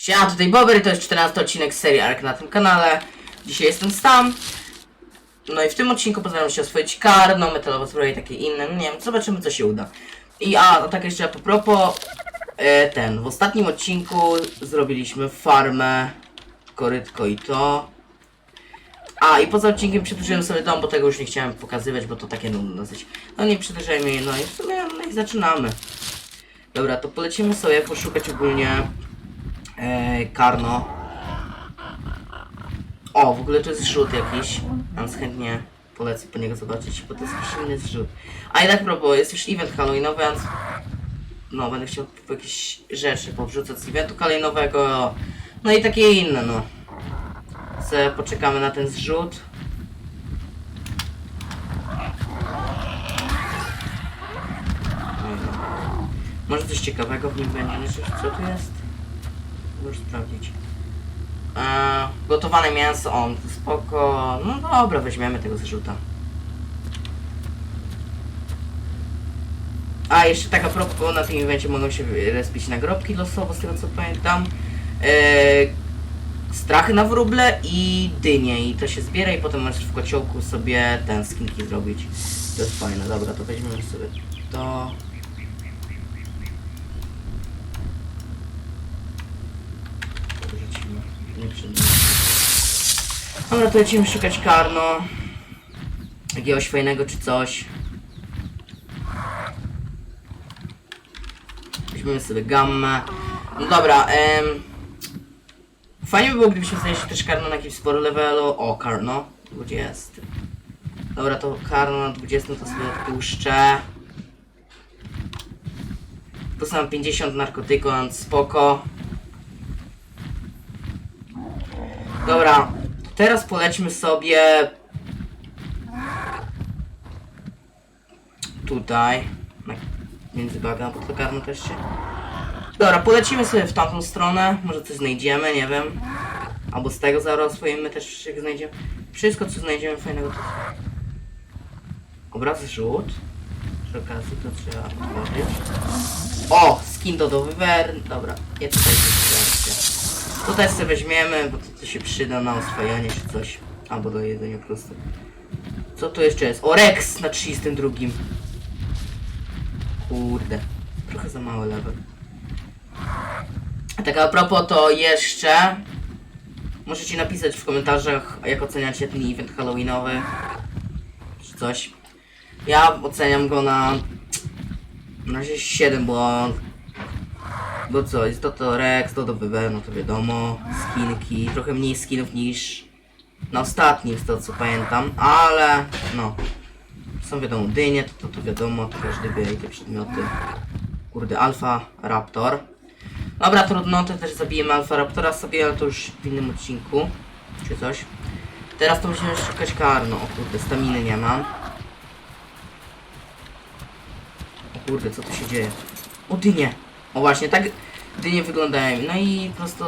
Siema, tutaj Bober, to jest 14 odcinek serii Ark na tym kanale. Dzisiaj jestem sam. No i w tym odcinku postaram się oswoić karno, metalowe zbroje i takie inne. No nie wiem, zobaczymy co się uda. I a, no tak jeszcze po propos, e, ten, w ostatnim odcinku zrobiliśmy farmę, korytko i to. A, i poza odcinkiem przedłużyłem sobie dom, bo tego już nie chciałem pokazywać, bo to takie nudne dosyć. No nie przedłużajmy no i w sumie, no i zaczynamy. Dobra, to polecimy sobie poszukać ogólnie Karno. O, w ogóle to jest zrzut jakiś. Więc chętnie polecę po niego zobaczyć, bo to jest jakiś inny zrzut. A jednak propos, jest już event Halloweenowy, więc no, będę chciał jakieś rzeczy powrzucać z eventu kolejnowego. No i takie inne, no. Se poczekamy na ten zrzut. Może coś ciekawego w nim będzie, co tu jest? Możesz sprawdzić. Eee, gotowane mięso, on spoko. No dobra, weźmiemy tego zrzuta. A, jeszcze taka propos, na tym evencie mogą się respić nagrobki losowo, z tego co pamiętam. Eee, strachy na wróble i dynie i to się zbiera i potem możesz w kociołku sobie ten skinki zrobić. To jest fajne, dobra, to weźmiemy sobie to. Wrzucimy. Nie przyda. Dobra, to lecimy szukać karno. Jakiegoś fajnego czy coś. Weźmiemy sobie gammę. No dobra, em, Fajnie by było, gdybyśmy znaleźli też karno na jakimś sporo levelu. O, karno. 20. Dobra, to karno na 20 to sobie odpuszczę. Tu są 50 narkotyków, spoko. Dobra, teraz polećmy sobie tutaj. Między baga, bo to karno też się... Dobra, polecimy sobie w tamtą stronę. Może coś znajdziemy, nie wiem. Albo z tego zaraz swoimi też jak znajdziemy. Wszystko co znajdziemy fajnego to... Obraz rzut. Przy okazji to trzeba otworzyć. O! Skin do Wyvern. Dobra, ja tutaj. Tutaj sobie weźmiemy, bo to, to się przyda na oswajanie czy coś. Albo do jedzenia po prostu. Co to jeszcze jest? O, Rex na 32. Kurde. Trochę za mały level. Tak a propos to jeszcze możecie napisać w komentarzach jak oceniacie ten event halloweenowy czy coś. Ja oceniam go na na razie 7, bo bo co, jest to to Rex, to to BB, no to wiadomo, skinki, trochę mniej skinów niż na ostatnim z tego co pamiętam, ale no są wiadomo dynie, to, to, to wiadomo, to każdy wie i te przedmioty. Kurde, Alfa Raptor. Dobra, trudno, to też zabijemy Alfa Raptora sobie, ale to już w innym odcinku. Czy coś. Teraz to musimy szukać karno. O kurde, staminy nie mam. O kurde, co tu się dzieje? O dynie! O właśnie, tak dynie wyglądają. No i po prostu,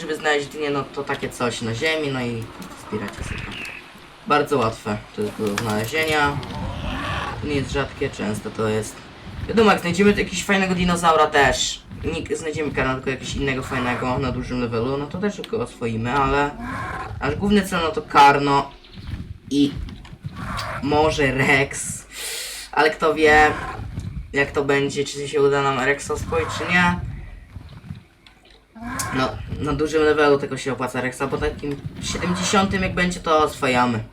żeby znaleźć dynię, no to takie coś na ziemi, no i zbieracie sobie. Bardzo łatwe to jest do znalezienia. Nie jest rzadkie, często to jest. Wiadomo, jak znajdziemy jakiegoś fajnego dinozaura też, nie znajdziemy karna, tylko jakiegoś innego fajnego na dużym levelu, no to też go oswoimy, ale aż główny cel no to Karno i może Rex, ale kto wie jak to będzie, czy się uda nam Rexa oswoić, czy nie. No, na dużym levelu tego się opłaca Rexa, bo takim 70 jak będzie to oswajamy.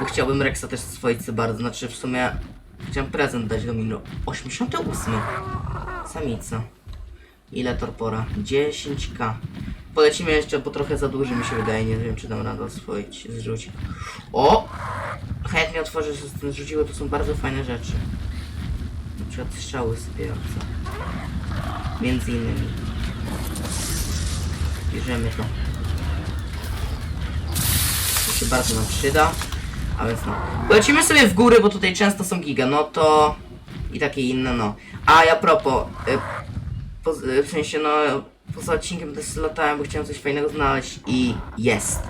Bo chciałbym Rexa też sobie bardzo, znaczy w sumie chciałem prezent dać Domino. 88. Samica. Ile torpora? 10k. Polecimy jeszcze, bo trochę za duży mi się wydaje, nie wiem czy dam radę oswoić, zrzucić. O! Chętnie otworzę, że z tym zrzuciło, to są bardzo fajne rzeczy. Na przykład strzały sypiające. Między innymi. Bierzemy to. To się bardzo nam przyda. A więc no. Polecimy sobie w góry, bo tutaj często są giga, no to... I takie inne, no. A ja propos, y, po, y, w sensie no, poza odcinkiem też latałem, bo chciałem coś fajnego znaleźć i jest.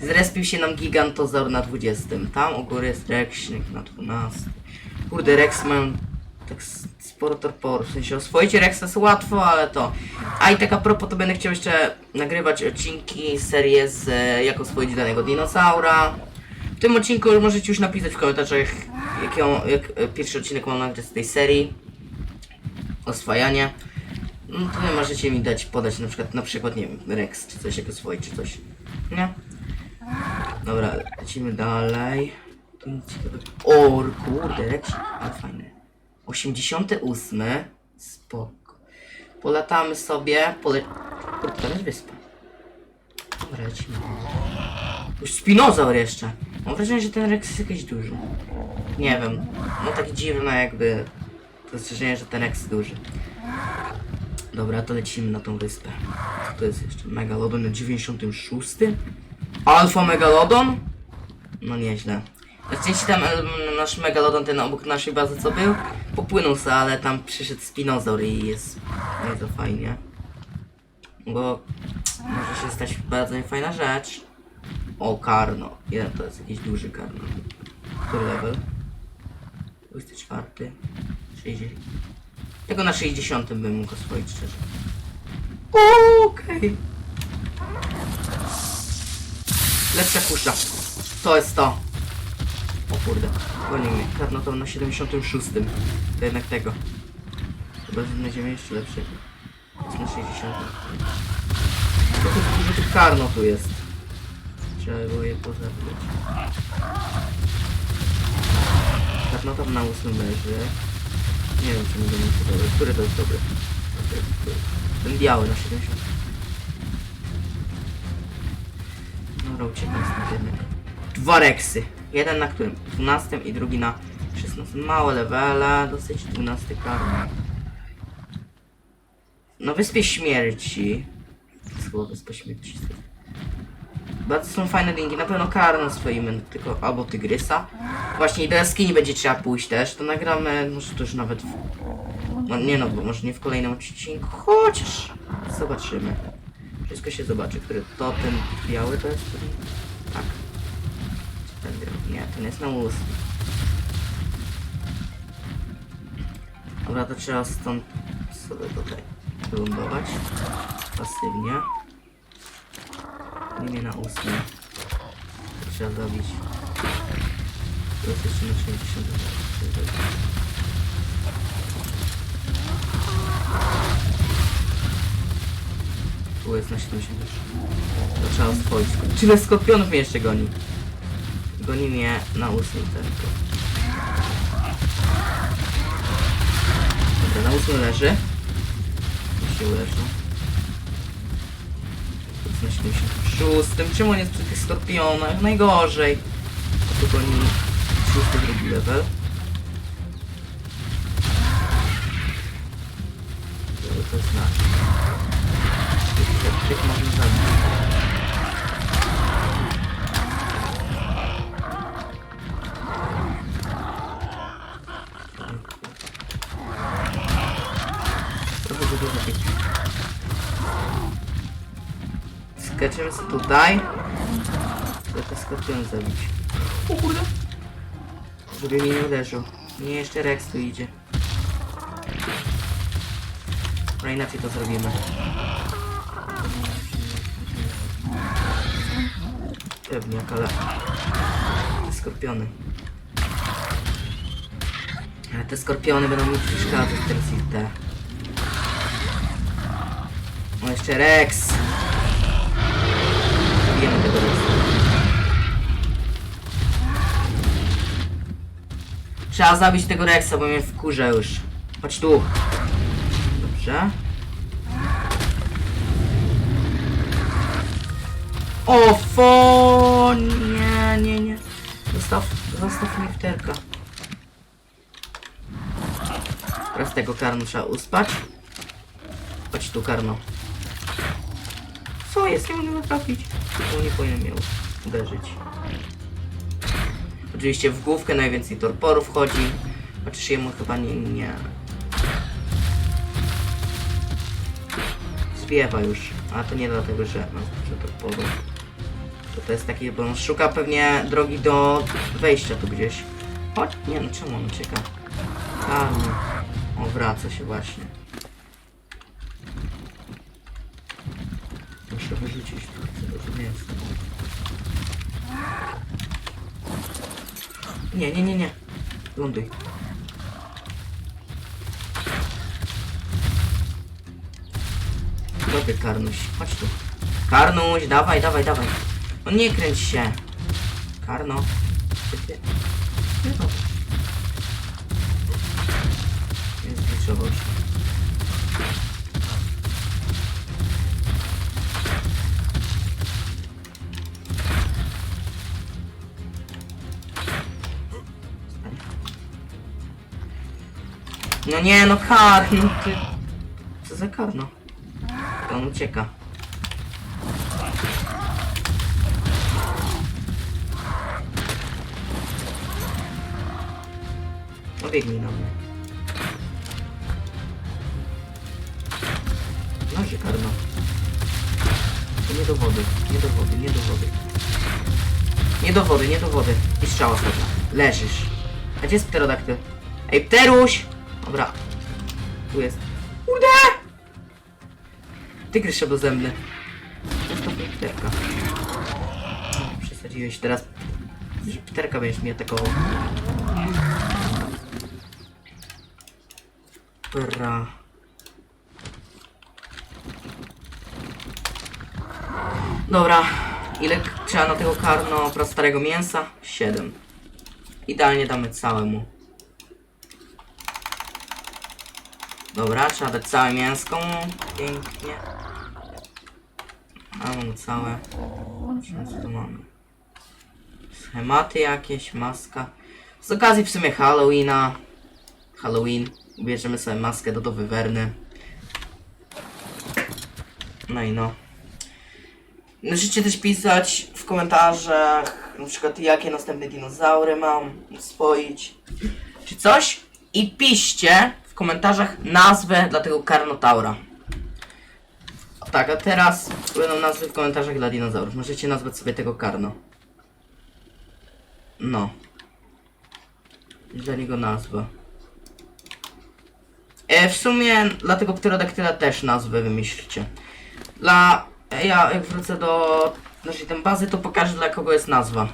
Zrespił się nam gigantozaur na 20. Tam u góry jest Rexnik na 12. Kurde, Rex mają tak sporo torporów. W sensie oswoić Rexa jest łatwo, ale to. A i tak a propos, to będę chciał jeszcze nagrywać odcinki, serię z e, jak oswoić danego dinozaura. W tym odcinku możecie już napisać w komentarzach, jak, ją, jak e, pierwszy odcinek mam nagrać z tej serii. Oswajanie. No to wy możecie mi dać, podać na przykład, na przykład, nie wiem, Rex, czy coś, jak oswoić, czy coś. Nie? Dobra, lecimy dalej. O, kurde, leci. Ale fajny. 88. Spoko. Polatamy sobie. Pole... Kurde, jest wyspa. Dobra, lecimy. Już spinozaur jeszcze. Mam wrażenie, że ten Rex jest jakiś duży. Nie wiem. No tak dziwne jakby... Spostrzeżenie, że ten Rex jest duży. Dobra, to lecimy na tą wyspę. Co to jest jeszcze? Megalodon na 96? Alfa Megalodon? No nieźle. Na szczęście tam nasz Megalodon, ten obok naszej bazy co był, popłynął ale tam przyszedł Spinozaur i jest bardzo fajnie. Bo może się stać bardzo fajna rzecz. O, Karno. Jeden to jest jakiś duży Karno. Który level? 24. 60. Tego na 60 bym mógł oswoić szczerze. Okej. Lepsza kusza. To jest to. O kurde. Goni mnie. Karnoton na 76. To jednak tego. Chyba, ziemię jeszcze lepszy. Jest na 60. To tu dużo tych karno tu jest. Trzeba było je pozabić. Karnoton na 8 leży. Nie wiem, czy mi będzie dobry. Który to jest dobry? Ten biały na 70. Dobra, uciekam stąd jednak. Dwa reksy. Jeden na którym? 12 i drugi na 16. Małe levele, dosyć 12 karny. Na Wyspie Śmierci. Słowo Wyspa Śmierci. Bardzo są fajne dingi, na pewno karno swoim, tylko albo tygrysa. Właśnie i do jaskini będzie trzeba pójść też, to nagramy, może to już nawet w... No nie no, bo może nie w kolejnym odcinku, chociaż zobaczymy. Wszystko się zobaczy, który to ten biały to jest? Tak. Nie, ten jest na ust. Dobra, to trzeba stąd sobie tutaj wylądować. Pasywnie. Nie na ósmy. To trzeba zabić. To jest jeszcze na 60. Tu jest na 70. To trzeba oswoić. Tyle skorpionów mnie jeszcze goni. Goni mnie na ósmym tylko. Dobra, na ósmym leży. Tu się jest na 76. Czemu on jest przy tych skorpionach? Najgorzej. A tu goni 32 level. To. Tych- Tych można zabić. Skaczemy sobie tutaj. Te skorpiony zabić. O kurde! Żeby mnie nie uderzył. Nie, jeszcze Rex tu idzie. No inaczej to zrobimy. Pewniak, ale... Te skorpiony. Ale te skorpiony będą mi przeszkadzać teraz i te. O, jeszcze Rex! Zabijemy tego Rexa. Trzeba zabić tego Rexa, bo mnie wkurza już. Chodź tu. Dobrze. O, fo, nie, nie, nie. Zostaw, zostaw mi wterka. Teraz tego karno trzeba uspać. Chodź tu, karno. Co jest? Nie mogę trafić. To nie powinien miał uderzyć. Oczywiście w główkę najwięcej torporów chodzi. Chociaż jemu chyba nie... nie. Już. A to nie dlatego, że ma dużo torporów. To to jest takie, bo on szuka pewnie drogi do wejścia tu gdzieś. Chodź, nie no czemu on ucieka? Karno. O, wraca się właśnie. Jest. Nie, nie, nie, nie. Ląduj. Dobry Karnuś, chodź tu. Karnuś, dawaj, dawaj, dawaj. No nie kręć się. Karno. Nie no. Nie się. No nie, no karno, ty. Co za karno? To on ucieka. No na mnie. No się karno. To nie do wody, nie do wody, nie do wody. Nie do wody, nie do wody. I strzała sobie. Leżysz. A gdzie jest pterodaktyl? Ej, pteruś! Dobra. Tu jest. Kurde! Tygrys szablozębny. Zostaw mi pterka. No, Przesadziłeś teraz. że Pterka będziesz mi atakował. Bra. Dobra. Ile trzeba na tego karno starego mięsa? 7. Idealnie damy całemu. Dobra, trzeba dać całe mięsko. Pięknie. A mamy całe. Co tu mamy? Schematy jakieś, maska. Z okazji w sumie Halloweena. Halloween. Ubierzemy sobie maskę do do wywerny. No i no. Możecie też pisać w komentarzach, na przykład jakie następne dinozaury mam swoić, czy coś. I piszcie komentarzach nazwę dla tego Karnotaura. Tak, a teraz będą nazwy w komentarzach dla dinozaurów. Możecie nazwać sobie tego Karno. No. Dla niego nazwa. E, w sumie dla tego pterodaktyla też nazwę wymyślcie. Dla... Ja jak wrócę do naszej tam bazy, to pokażę dla kogo jest nazwa.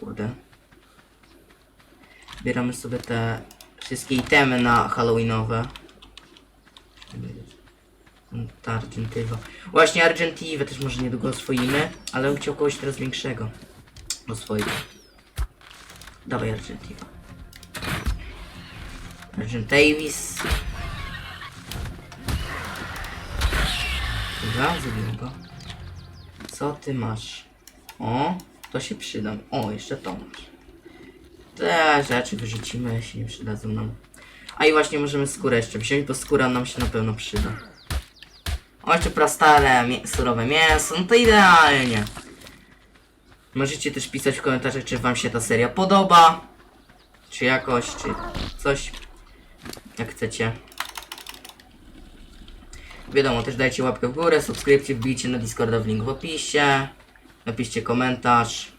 Kurde. Bieramy sobie te wszystkie itemy na halloweenowe. Ta Argentywa. Właśnie Argentywę też może niedługo oswoimy, ale bym chciał kogoś teraz większego oswoić. Dawaj Argentywa. Argent Davis. Dobra, zrobiłem go. Co ty masz? O, to się przyda. O, jeszcze to masz. Te rzeczy wyrzucimy, się nie przydadzą nam. A i właśnie możemy skórę jeszcze wziąć, bo skóra nam się na pewno przyda. O, jeszcze prastare, surowe mięso, no to idealnie. Możecie też pisać w komentarzach, czy wam się ta seria podoba. Czy jakoś, czy coś. Jak chcecie. Wiadomo, też dajcie łapkę w górę, subskrypcję, wbijcie na Discorda w link w opisie. Napiszcie komentarz.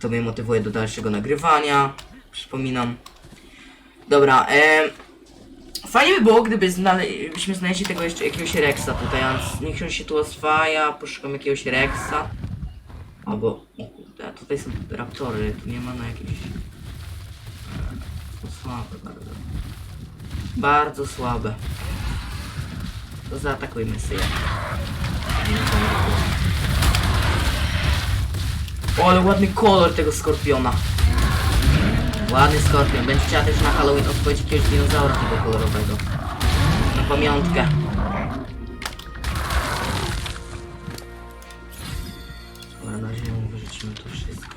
To mnie motywuje do dalszego nagrywania. Przypominam. Dobra, em, Fajnie by było, gdyby znale byśmy znaleźli tego jeszcze jakiegoś Rexa tutaj, niech on się tu oswaja, poszukam jakiegoś Rexa. Albo, o kurde, tutaj są raptory, tu nie ma na jakieś... To słabe bardzo. Bardzo słabe. To zaatakujmy sobie. O, ale ładny kolor tego skorpiona. Ładny skorpion. Będzie chciała też na Halloween odpowiedzieć jakiegoś dinozaura tego kolorowego. Na pamiątkę. Na ziemię wyrzucimy to wszystko.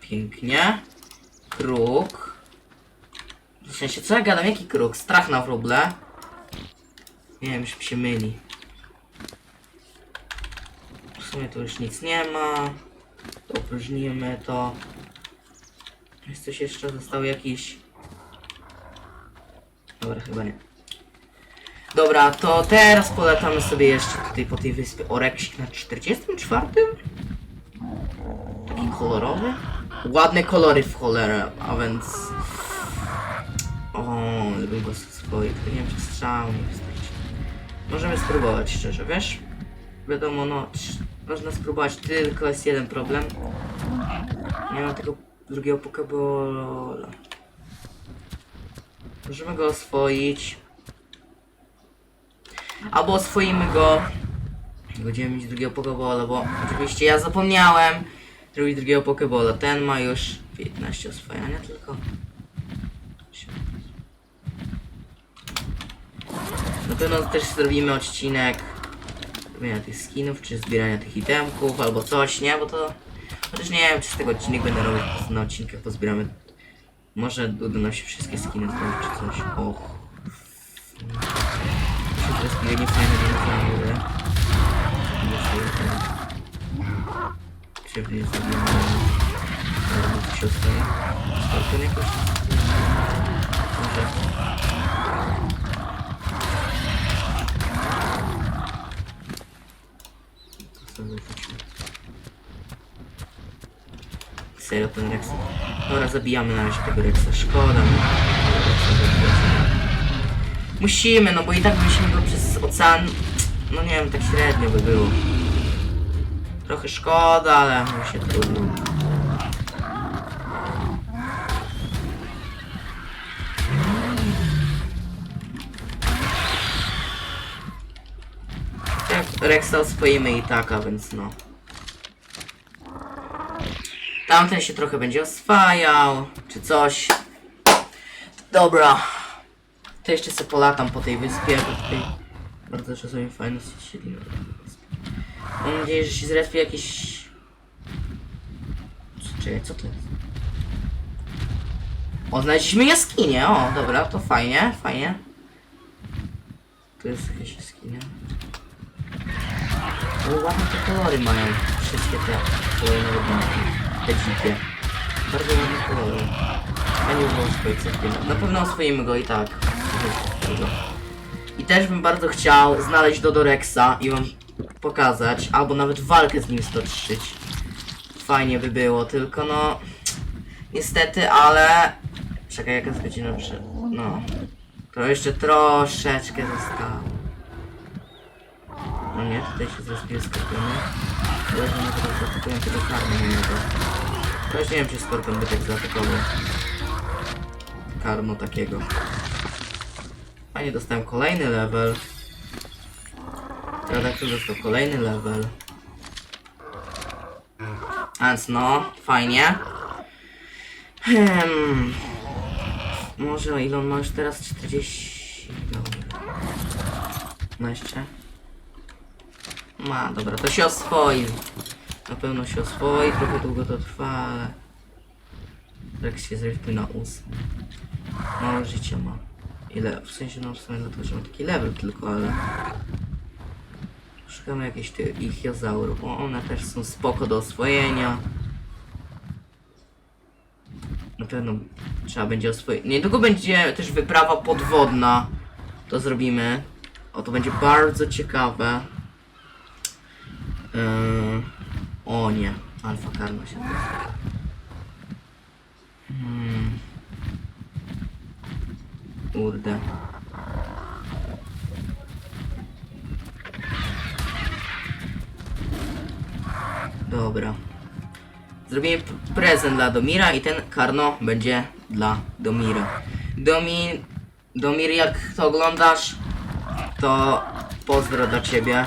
Pięknie. Kruk. W sensie, co ja gadam? Jaki kruk? Strach na wróble. Nie wiem, już się myli. Sumie tu już nic nie ma. To opróżnimy to. Jest coś jeszcze? Został jakiś... Dobra, chyba nie. Dobra, to teraz polatamy sobie jeszcze tutaj po tej wyspie Oreksik na 44? Taki kolorowy. ładne kolory w cholerę, a więc... O, bym go swoich, to nie wiem czy strzał nie wystarczy. Możemy spróbować szczerze, wiesz? Wiadomo, no, można spróbować, tylko jest jeden problem. Nie mam tego drugiego Pokebola. Możemy go oswoić. Albo oswoimy go. Będziemy mieć drugiego Pokebola, bo oczywiście ja zapomniałem zrobić drugiego Pokebola. Ten ma już 15 oswajania tylko. Na pewno też zrobimy odcinek zbierania tych skinów, czy zbierania tych itemków, albo coś, nie? Bo to... Chociaż nie wiem, czy z tego odcinek będę robił na odcinkach, pozbieramy... Może uda nam się wszystkie skiny zrobić, czy coś. Och. To się teraz chwilę nie fajne dinozaury. Krzywdy jest zrobione. Albo coś ostaje. Skorpion jakoś? Może... Wróćmy. Serio ten Rex? Dobra, zabijamy na razie tego Rexa. Szkoda zabijać. Musimy, no bo i tak byśmy go przez ocean... No nie wiem, tak średnio by było. Trochę szkoda, ale się trudno. Jak Rexa oswoimy i tak, a więc no. Tamten się trochę będzie oswajał, czy coś. Dobra. To jeszcze sobie polatam po tej wyspie, bo tutaj bardzo czasami fajne siedzi na. Mam nadzieję, że się zrespię jakiś... Czekaj, co to jest? O, znaleźliśmy jaskinię, o, dobra, to fajnie, fajnie. Tu jest jakieś jaskinia. O, ładne te kolory mają. Wszystkie te kolejne. Te dzikie. Bardzo ładne kolory. Ja nie używam swoich cechów. Na pewno oswoimy go i tak. I też bym bardzo chciał znaleźć Dodorexa i wam pokazać, albo nawet walkę z nim stoczyć. Fajnie by było, tylko no... Niestety, ale... Czekaj, jaka jest godzina. No... To jeszcze troszeczkę zostało. No nie, tutaj się zrespiły skorpiony. Ale że teraz zaatakują tego karmy. To już nie wiem, czy skorpion by tak zaatakował. Karmo takiego. Fajnie, dostałem kolejny level. Redaktor dostał kolejny level. A Więc no, fajnie. Hmm. Może ile on ma już teraz? 40. Dobra. No jeszcze. Ma, dobra, to się oswoi. Na pewno się oswoi, trochę długo to trwa, ale... Jak się zrespił na 8. Mało życia ma. Ile? W sensie, no w sumie dlatego, że ma taki level tylko, ale... Szukamy jakichś tych ichiozaurów, bo one też są spoko do oswojenia. Na pewno trzeba będzie oswoić. Niedługo będzie też wyprawa podwodna. To zrobimy. O, to będzie bardzo ciekawe. Yy... O nie, alfa karma się Hmm. Kurde. Dobra. Zrobimy prezent dla Domira i ten karno będzie dla Domira. Domi... Domir, jak to oglądasz, to pozdro dla ciebie.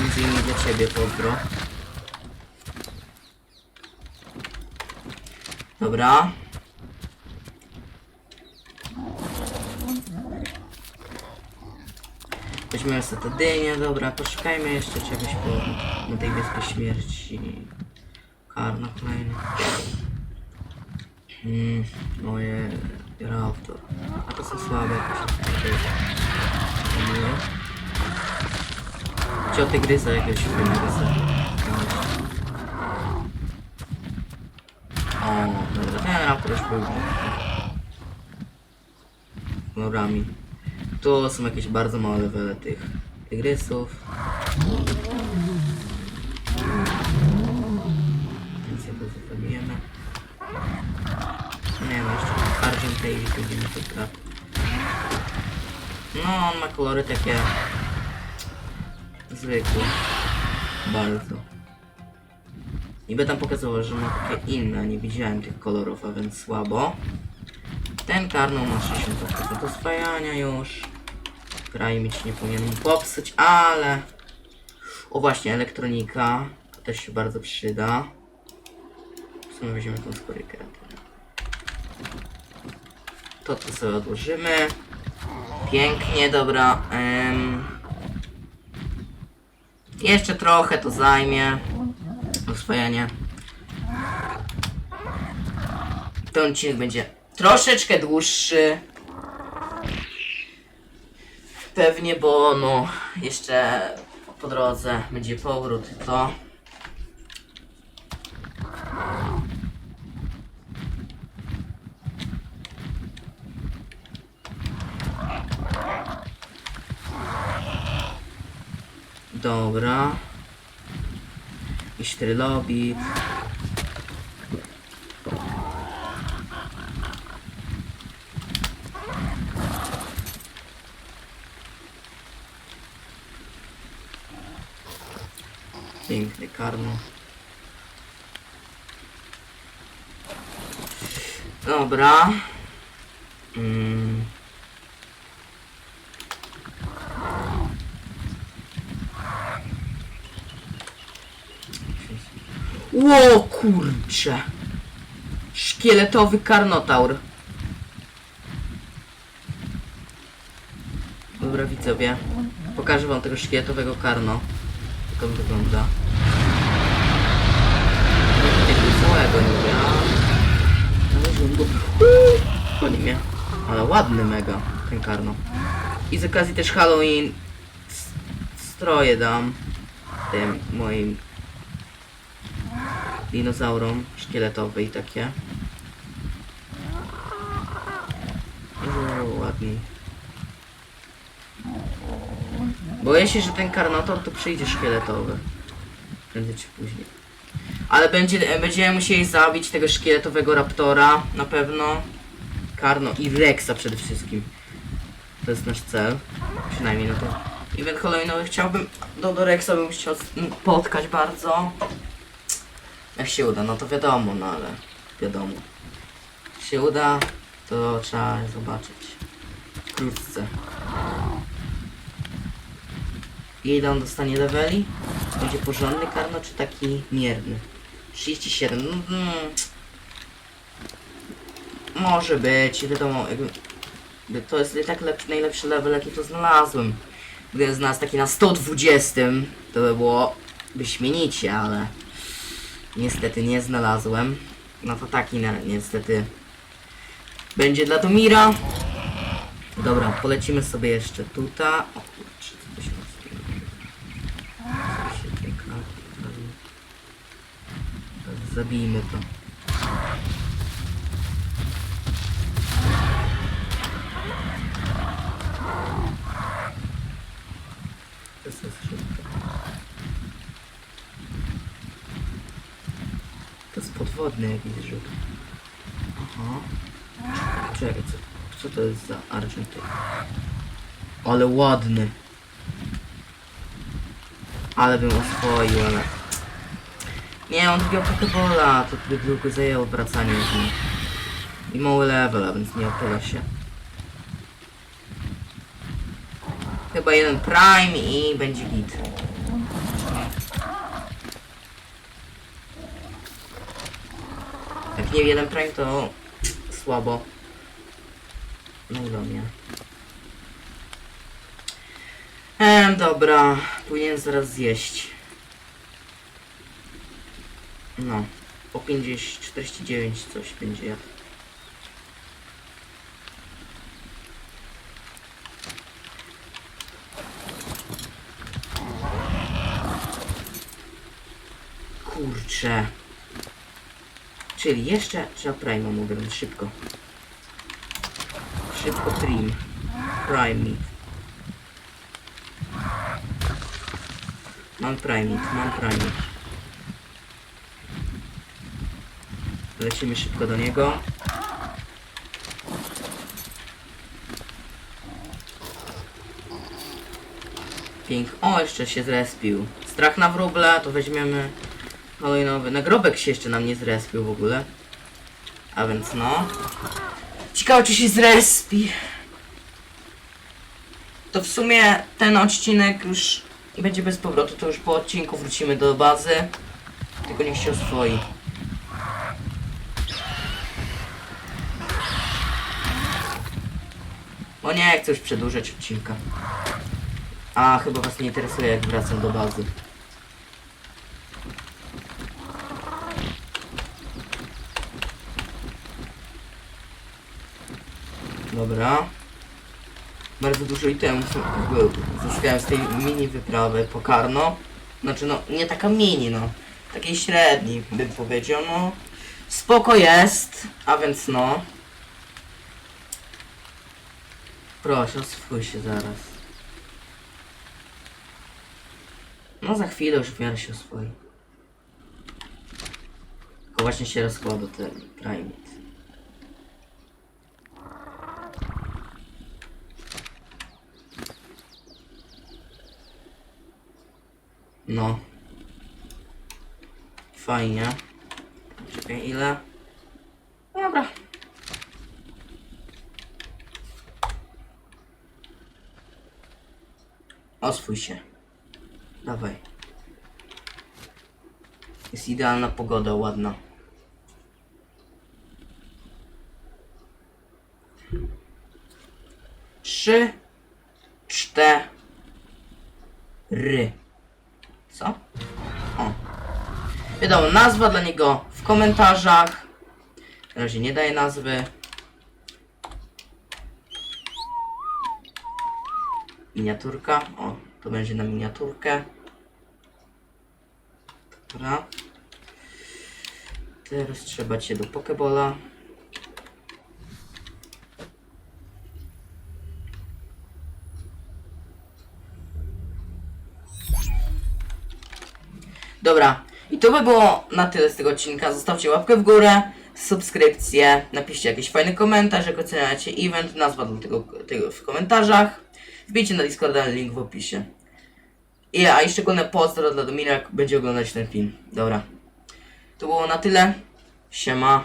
Między innymi dla ciebie pozdro. Dobra. Weźmy sobie te dynie, dobra, poszukajmy jeszcze czegoś po na tej wyspie śmierci. Karno kolejny. Hmm, moje raptor. A to są słabe jakieś. Miłe. Chciał tygrysa jakiegoś fajnego sobie. O, dobra, ten raptor już był. Kolorami. Tu są jakieś bardzo małe levele tych tygrysów. to zostawimy. Nie no, jeszcze Argentei będziemy to grać. No, on ma kolory takie... Zwykłe. Bardzo. Niby tam pokazało, że ma takie inne, nie widziałem tych kolorów, a więc słabo. Ten karną ma 60% do swajania już. Kraj mieć nie powinien popsuć, ale... O właśnie, elektronika. To też się bardzo przyda. W sumie weźmiemy tą skórę kreatywną. To tu sobie odłożymy. Pięknie, dobra. Em... Jeszcze trochę to zajmie. Oswajanie. Ten odcinek będzie troszeczkę dłuższy. Pewnie, bo no jeszcze po drodze będzie powrót, to Dobra. I sztrylobit. Piękny karno. Dobra. Ło kurcze. Szkieletowy karnotaur. Dobra widzowie. Pokażę wam tego szkieletowego karno. Jak on wygląda. Tego całego nie ja. Ale żądu. Chodzi mnie. Ale ładny mega ten karno. I z okazji też Halloween stroje dam tym moim dinozaurom szkieletowe i takie. O, ładniej. Boję się, że ten karnotor tu przyjdzie szkieletowy. Prędzej czy później. Ale będzie, będziemy musieli zabić tego szkieletowego raptora, na pewno. Karno i Rexa przede wszystkim. To jest nasz cel. Przynajmniej no to. Event Halloweenowy chciałbym, do, do Rexa bym chciał spotkać bardzo. Jak się uda, no to wiadomo, no ale wiadomo. Jak się uda, to trzeba zobaczyć. Wkrótce. I ile on dostanie leveli? Będzie porządny karno, czy taki mierny? 37, no, mm. Może być, wiadomo, jakby, to jest i tak lepszy, najlepszy level, jaki to znalazłem. Gdybym znalazł taki na 120, to by było wyśmienicie, ale niestety nie znalazłem. No to taki na, niestety będzie dla Domira. Dobra, polecimy sobie jeszcze tutaj. O kurczę, co się Zabijmy. To jest szybko. Jest podwodny jakiś rzut. Aha. Czekaj, co, co to jest za Argentyna? Ale ładny. Ale bym oswoił, ale... Nie, on drugiego Pokebola, to by długo zajęło wracanie z nim. I mały level, a więc nie opyla się. Chyba jeden Prime i będzie git. Jak nie jeden Prime to słabo. No do mnie. Ehm, dobra. Powinien zaraz zjeść. No. Po 50, 49 coś będzie. Kurczę. Czyli jeszcze trzeba Prima mu szybko. Szybko Prim. Prime Meat. Mam Prime Meat, mam Prime Meat. Lecimy szybko do niego. Pink. O, jeszcze się zrespił. Strach na wróble, to weźmiemy kolejnowy. Nagrobek się jeszcze nam nie zrespił w ogóle. A więc no. Ciekawe czy się zrespi. To w sumie ten odcinek już będzie bez powrotu. To już po odcinku wrócimy do bazy. Tylko niech się oswoi. O nie, chcę już przedłużać odcinka. A, chyba was nie interesuje jak wracam do bazy. Dobra. Bardzo dużo itemów jakby zyskałem z tej mini wyprawy po Karno. Znaczy no, nie taka mini no. Takiej średniej bym powiedział, no. Spoko jest, a więc no. Proszę, swój się zaraz. No za chwilę już w miarę się oswoi. Tylko właśnie się rozkłada ten primate. No. Fajnie. Czekaj, ile? Dobra. Oswój się. Dawaj. Jest idealna pogoda, ładna. Trzy, cztery. Co? O. Wiadomo, nazwa dla niego w komentarzach. Na razie nie daję nazwy. Miniaturka. O, to będzie na miniaturkę. Dobra. Teraz trzeba cię do Pokebola. Dobra, to by było na tyle z tego odcinka. Zostawcie łapkę w górę, subskrypcję, napiszcie jakiś fajny komentarz, jak oceniacie event, nazwa do tego, tego w komentarzach. Wbijcie na Discorda, link w opisie. I, a i szczególne pozdro dla Domina, jak będzie oglądać ten film. Dobra. To było na tyle. Siema.